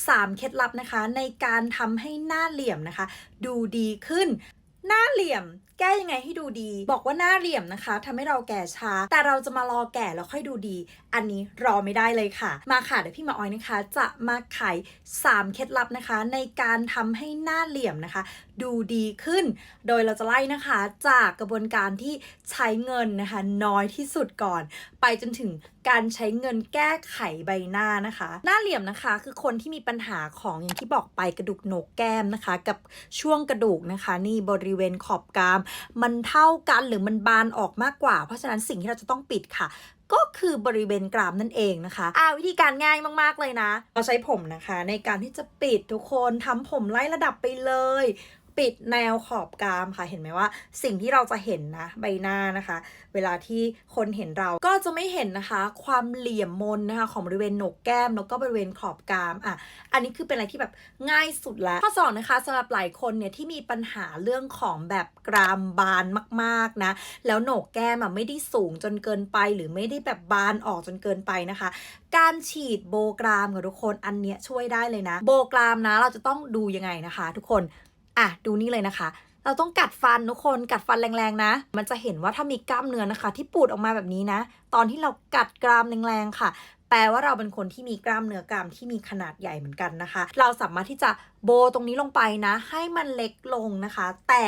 3 เคล็ดลับนะคะ ในการทำให้หน้าเหลี่ยมนะคะ ดูดีขึ้น หน้าเหลี่ยมแก้ยังไงให้ดูดี บอกว่าหน้าเหลี่ยมนะคะทำให้เราแก่ช้า แต่เราจะมารอแก่แล้วค่อยดูดี อันนี้รอไม่ได้เลยค่ะ มาค่ะเดี๋ยวพี่มาออยนะคะ จะมาไข3เคล็ดลับนะคะ ในการทำให้หน้าเหลี่ยมนะคะ ดูดีขึ้น โดยเราจะไล่นะคะ จากกระบวนการที่ใช้เงินนะคะ น้อยที่สุดก่อน ไปจนถึงการใช้เงินแก้ไขใบหน้านะคะ หน้าเหลี่ยมนะคะ คือคนที่มีปัญหาของอย่างที่บอกไปกระดูกโหนกแก้มนะคะ กับช่วงกระดูกนะคะ นี่บริริเวณขอบกราม มันเท่ากันหรือมันบานออกมากกว่า เพราะฉะนั้นสิ่งที่เราจะต้องปิดค่ะก็คือบริเวณกรามนั่นเองนะคะอ่าวิธีการง่ายมากๆเลยนะ เราใช้ผมนะคะ ในการที่จะปิดทุกคนทำผมไล่ระดับไปเลย ปิดแนวขอบกรามค่ะเห็นไหมว่า สิ่งที่เราจะเห็นนะใบหน้านะคะ เวลาที่คนเห็นเราก็จะไม่เห็นนะคะ ความเหลี่ยมมนนะคะ ของบริเวณโหนกแก้มแล้วก็บริเวณขอบกรามอะอันนี้คือเป็นอะไรที่แบบง่ายสุดแล้วข้อสองนะคะสำหรับหลายคนเนี่ยที่มีปัญหาเรื่องของแบบกรามบานมากๆนะแล้วโหนกแก้มอะไม่ได้สูงจนเกินไป หรือไม่ได้แบบบานออกจนเกินไปนะคะ การฉีดโบกรามกับทุกคนอันเนี้ยช่วยได้เลยนะ โบกรามนะเราจะต้องดูยังไงนะคะ ทุกคน อะดูนี่เลยนะคะ เราต้องกัดฟันทุกคนกัดฟันแรงๆนะ มันจะเห็นว่าถ้ามีกล้ามเนื้อนะคะ ที่ปูดออกมาแบบนี้นะ ตอนที่เรากัดกรามแรงๆค่ะ แปลว่าเราเป็นคนที่มีกล้ามเนื้อกรามที่มีขนาดใหญ่เหมือนกันนะคะ เราสามารถที่จะโบตรงนี้ลงไปนะ ให้มันเล็กลงนะคะ แต่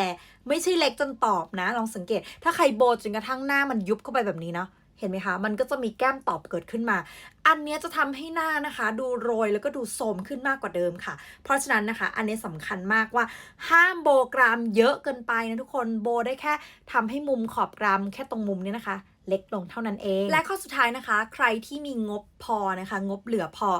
ไม่ใช่เล็กจนตอบนะ ลองสังเกต ถ้าใครโบจนกระทั่งหน้ามันยุบเข้าไปแบบนี้เนาะ เห็นไหมคะ มันก็จะมีแก้มตอบเกิดขึ้นมา อันนี้จะทำให้หน้านะคะ ดูโรยแล้วก็ดูโทมขึ้นมากกว่าเดิมค่ะ เพราะฉะนั้นนะคะ อันนี้สำคัญมากว่าห้ามโบกรามเยอะเกินไปนะทุกคน โบได้แค่ทำให้มุมขอบกรามแค่ตรงมุมนี้นะคะ เล็กลงเท่านั้นเอง และข้อสุดท้ายนะคะ ใครที่มีงบพอนะคะ งบเหลือพอ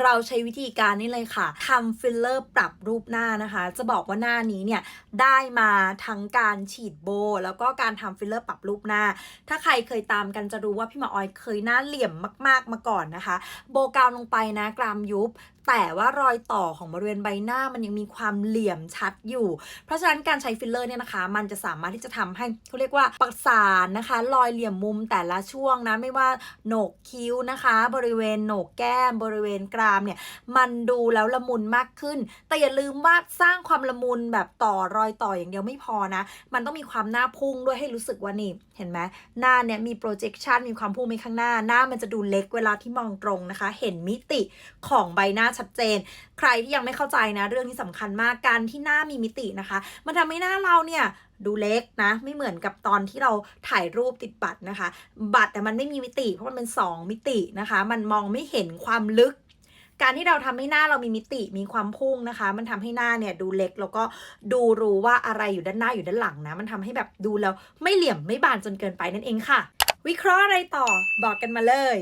เราใช้วิธีการนี้เลยค่ะทำฟิลเลอร์ปรับรูปหน้านะคะ จะบอกว่าหน้านี้เนี่ยได้มาทั้งการฉีดโบ แล้วก็การทำฟิลเลอร์ปรับรูปหน้า ถ้าใครเคยตามกันจะรู้ว่าพี่หมาออยเคยหน้าเหลี่ยมมาก ๆ มาก่อนนะคะ โบกาวลงไปนะกรามยุบแต่ว่ารอยต่อของบริเวณใบหน้ามันยังมีความเหลี่ยมชัดอยู่ เพราะฉะนั้นการใช้ฟิลเลอร์เนี่ยนะคะ มันจะสามารถที่จะทำให้เขาเรียกว่าประสานนะคะ รอยเหลี่ยมมุมแต่ละช่วงนะไม่ว่าโหนกคิ้วนะคะ บริเวณโหนกแก้ม บริเวณกรามเนี่ยมันดูแล้วละมุนมากขึ้น แต่อย่าลืมว่าสร้างความละมุนแบบต่อรอยต่ออย่างเดียวไม่พอนะ มันต้องมีความหน้าพุ่งด้วยให้รู้สึกว่านี่เห็นไหมหน้าเนี่ยมี projection มีความพุ่งไปข้างหน้า หน้ามันจะดูเล็กเวลาที่มองตรงนะคะ เห็นมิติของใบหน้าชัดเจน ใครที่ยังไม่เข้าใจนะ เรื่องนี้สำคัญมากการที่หน้ามีมิตินะคะ มันทำให้หน้าเราเนี่ย ดูเล็กนะ ไม่เหมือนกับตอนที่เราถ่ายรูปติดบัตรนะคะ บัตรแต่มันไม่มีมิติเพราะมันเป็น 2 มิตินะคะ มันมองไม่เห็นความลึก การที่เราทำให้หน้าเรามีมิติมีความพุ่งนะคะ มันทำให้หน้าเนี่ยดูเล็กแล้วก็ดูรู้ว่าอะไรอยู่ด้านหน้าอยู่ด้านหลังนะ มันทำให้แบบดูแล้วไม่เหลี่ยมไม่บานจนเกินไปนั่นเองค่ะ วิเคราะห์อะไรต่อบอกกันมาเลย